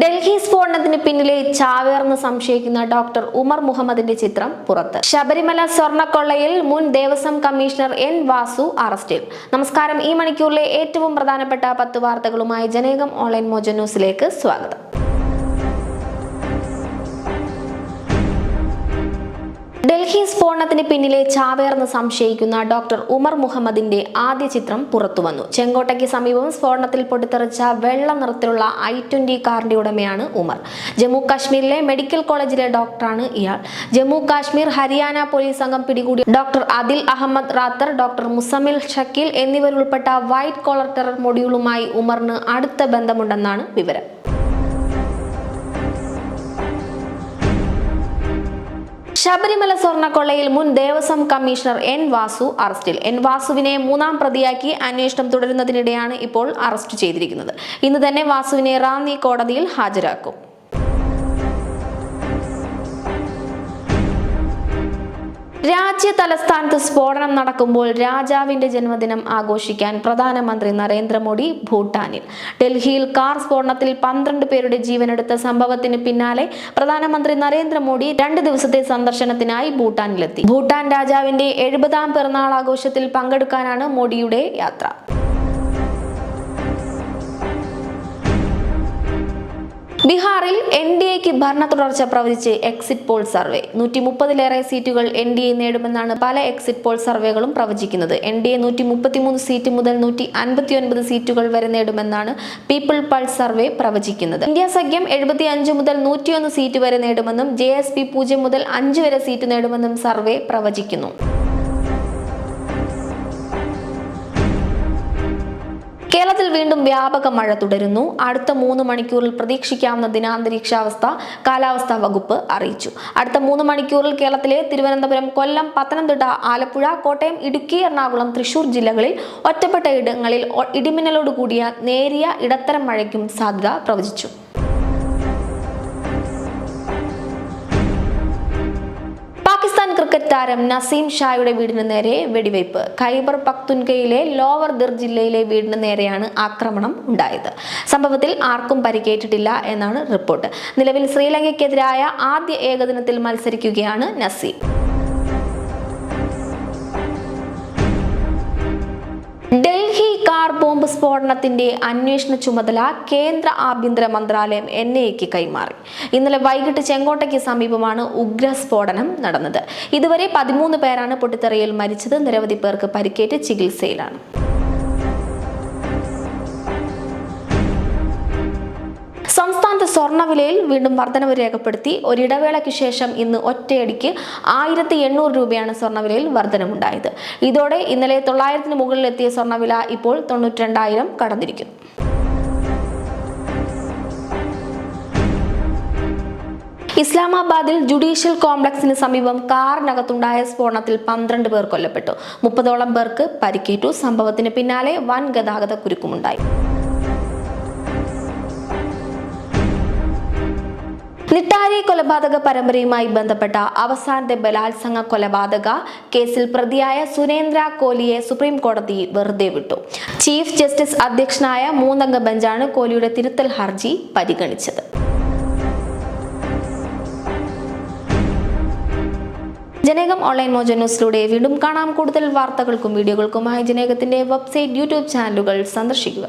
ഡൽഹി സ്ഫോടനത്തിന് പിന്നിലെ ചാവേർന്ന് സംശയിക്കുന്ന ഡോക്ടർ ഉമർ മുഹമ്മദിന്റെ ചിത്രം പുറത്ത്. ശബരിമല സ്വർണക്കൊള്ളയിൽ മുൻ ദേവസ്വം കമ്മീഷണർ എൻ വാസു അറസ്റ്റിൽ. നമസ്കാരം ഈ മണിക്കൂറിലെ ഏറ്റവും പ്രധാനപ്പെട്ട പത്ത് വാർത്തകളുമായി ജനേകം ഓൺലൈൻ മോജ ന്യൂസിലേക്ക് സ്വാഗതം. ഡൽഹി സ്ഫോടനത്തിന് പിന്നിലെ ചാവേർന്ന് സംശയിക്കുന്ന ഡോക്ടർ ഉമർ മുഹമ്മദിന്റെ ആദ്യ ചിത്രം പുറത്തുവന്നു. ചെങ്കോട്ടയ്ക്ക് സമീപം സ്ഫോടനത്തിൽ പൊട്ടിത്തെറിച്ച വെള്ള നിറത്തിലുള്ള ഐ ട്വന്റി കാറിന്റെ ഉടമയാണ് ഉമർ. ജമ്മു കാശ്മീരിലെ മെഡിക്കൽ കോളേജിലെ ഡോക്ടറാണ് ഇയാൾ. ജമ്മു കാശ്മീർ ഹരിയാന പോലീസ് സംഘം പിടികൂടി ഡോക്ടർ അദിൽ അഹമ്മദ് റാത്തർ ഡോക്ടർ മുസമിൽ ഷക്കീൽ എന്നിവരുൾപ്പെട്ട വൈറ്റ് കോളർ ടെറർ മൊഡ്യൂളുമായി ഉമറിന് അടുത്ത ബന്ധമുണ്ടെന്നാണ് വിവരം. ശബരിമല സ്വർണക്കൊള്ളയിൽ മുൻ ദേവസ്വം കമ്മീഷണർ എൻ വാസു അറസ്റ്റിൽ. എൻ വാസുവിനെ മൂന്നാം പ്രതിയാക്കി അന്വേഷണം തുടരുന്നതിനിടെയാണ് ഇപ്പോൾ അറസ്റ്റ് ചെയ്തിരിക്കുന്നത്. ഇന്ന് തന്നെ വാസുവിനെ റാന്നി കോടതിയിൽ ഹാജരാക്കും. രാജ്യ തലസ്ഥാനത്ത് സ്ഫോടനം നടക്കുമ്പോൾ രാജാവിന്റെ ജന്മദിനം ആഘോഷിക്കാൻ പ്രധാനമന്ത്രി നരേന്ദ്രമോദി ഭൂട്ടാനിൽ. ഡൽഹിയിൽ കാർ സ്ഫോടനത്തിൽ പന്ത്രണ്ട് പേരുടെ ജീവനെടുത്ത സംഭവത്തിന് പിന്നാലെ പ്രധാനമന്ത്രി നരേന്ദ്രമോദി രണ്ട് ദിവസത്തെ സന്ദർശനത്തിനായി ഭൂട്ടാനിലെത്തി. ഭൂട്ടാൻ രാജാവിന്റെ എഴുപതാം പിറന്നാൾ ആഘോഷത്തിൽ പങ്കെടുക്കാനാണ് മോഡിയുടെ യാത്ര. ബീഹാറിൽ എൻ ഡി എക്ക് ഭരണ തുടർച്ച പ്രവചിച്ച് എക്സിറ്റ് പോൾ സർവേ നൂറ്റി മുപ്പതിലേറെ സീറ്റുകൾ എൻ ഡി എ നേടുമെന്നാണ് പല എക്സിറ്റ് പോൾ സർവേകളും പ്രവചിക്കുന്നത്. എൻ ഡി എ നൂറ്റി മുപ്പത്തിമൂന്ന് സീറ്റ് മുതൽ നൂറ്റി അൻപത്തി ഒൻപത് സീറ്റുകൾ വരെ നേടുമെന്നാണ് പീപ്പിൾ പൾസ് സർവേ പ്രവചിക്കുന്നത്. ഇന്ത്യ സഖ്യം എഴുപത്തി അഞ്ച് മുതൽ നൂറ്റിയൊന്ന് സീറ്റ് വരെ നേടുമെന്നും ജെ എസ് പി പൂജ്യം മുതൽ അഞ്ച് വരെ സീറ്റ് നേടുമെന്നും സർവേ പ്രവചിക്കുന്നു. കേരളത്തിൽ വീണ്ടും വ്യാപക മഴ തുടരുന്നു. അടുത്ത മൂന്ന് മണിക്കൂറിൽ പ്രതീക്ഷിക്കാവുന്ന ദിനാന്തരീക്ഷാവസ്ഥ കാലാവസ്ഥാ വകുപ്പ് അറിയിച്ചു. അടുത്ത മൂന്ന് മണിക്കൂറിൽ കേരളത്തിലെ തിരുവനന്തപുരം കൊല്ലം പത്തനംതിട്ട ആലപ്പുഴ കോട്ടയം ഇടുക്കി എറണാകുളം തൃശൂർ ജില്ലകളിൽ ഒറ്റപ്പെട്ട ഇടങ്ങളിൽ ഇടിമിന്നലോട് കൂടിയ നേരിയ ഇടത്തരം മഴയ്ക്കും സാധ്യത പ്രവചിച്ചു. താരം നസീം ഷായുടെ വീടിന് നേരെ വെടിവയ്പ്. ഖൈബർ പക്തുൻകയിലെ ലോവർ ദിർ ജില്ലയിലെ വീടിന് നേരെയാണ് ആക്രമണം ഉണ്ടായത്. സംഭവത്തിൽ ആർക്കും പരിക്കേറ്റിട്ടില്ല എന്നാണ് റിപ്പോർട്ട്. നിലവിൽ ശ്രീലങ്കയ്ക്കെതിരായ ആദ്യ ഏകദിനത്തിൽ മത്സരിക്കുകയാണ് നസീം. സ്ഫോടനത്തിന്റെ അന്വേഷണ ചുമതല കേന്ദ്ര ആഭ്യന്തര മന്ത്രാലയം എൻ ഐക്ക് കൈമാറി. ഇന്നലെ വൈകിട്ട് ചെങ്കോട്ടയ്ക്ക് സമീപമാണ് ഉഗ്ര സ്ഫോടനം നടന്നത്. ഇതുവരെ പതിമൂന്ന് പേരാണ് പൊട്ടിത്തെറിയിൽ മരിച്ചത്. നിരവധി പേർക്ക് പരിക്കേറ്റ് ചികിത്സയിലാണ്. സ്വർണവിലയിൽ വീണ്ടും വർധനവ് രേഖപ്പെടുത്തി. ഒരിടവേളയ്ക്ക് ശേഷം ഇന്ന് ഒറ്റയടിക്ക് ആയിരത്തി എണ്ണൂറ് രൂപയാണ് സ്വർണവിലയിൽ വർധനമുണ്ടായത് ഇതോടെ ഇന്നലെ തൊള്ളായിരത്തിന് മുകളിലെത്തിയ സ്വർണവില ഇപ്പോൾ തൊണ്ണൂറ്റിരണ്ടായിരം കടന്നിരിക്കുന്നു. ഇസ്ലാമാബാദിൽ ജുഡീഷ്യൽ കോംപ്ലക്സിന് സമീപം കാറിനകത്തുണ്ടായ സ്ഫോടനത്തിൽ പന്ത്രണ്ട് പേർ കൊല്ലപ്പെട്ടു. മുപ്പതോളം പേർക്ക് പരിക്കേറ്റു. സംഭവത്തിന് പിന്നാലെ വൻ ഗതാഗത കുരുക്കുമുണ്ടായി നിട്ടാരി കൊലപാതക പരമ്പരയുമായി ബന്ധപ്പെട്ട അവസാനത്തെ ബലാത്സംഗ കൊലപാതക കേസിൽ പ്രതിയായ സുരേന്ദ്ര കോലിയെ സുപ്രീം കോടതി വെറുതെ വിട്ടു. ചീഫ് ജസ്റ്റിസ് അധ്യക്ഷനായ മൂന്നംഗ ബെഞ്ചാണ് കോലിയുടെ തിരുത്തൽ ഹർജി പരിഗണിച്ചത്. ജനേകം ഓൺലൈൻ മോജോ ന്യൂസിലൂടെ വീണ്ടും കാണാം. കൂടുതൽ വാർത്തകൾക്കും വീഡിയോകൾക്കുമായി ജനേകത്തിന്റെ വെബ്സൈറ്റ് യൂട്യൂബ് ചാനലുകൾ സന്ദർശിക്കുക.